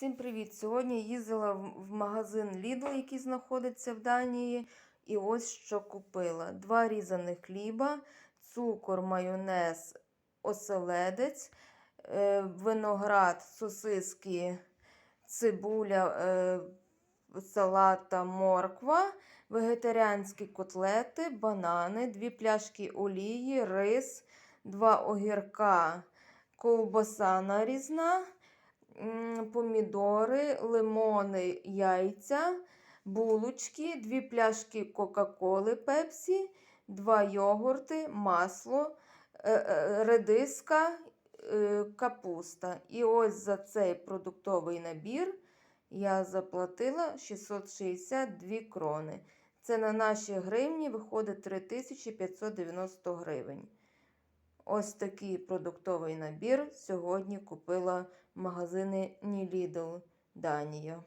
Всім привіт! Сьогодні їздила в магазин Lidl, який знаходиться в Данії. І ось що купила: два різаних хліба, цукор, майонез, оселедець, е, виноград, сосиски, цибуля, е, салата, морква, вегетаріанські котлети, банани, дві пляшки олії, рис, два огірка, ковбаса нарізна помідори, лимони, яйця, булочки, дві пляшки Кока-Коли Пепсі, два йогурти, масло, е, е, редиска, е, капуста. І ось за цей продуктовий набір я заплатила 662 крони. Це на наші гривні виходить 3590 гривень. Ось такий продуктовий набір сьогодні купила в магазини Ні Lidl Данія.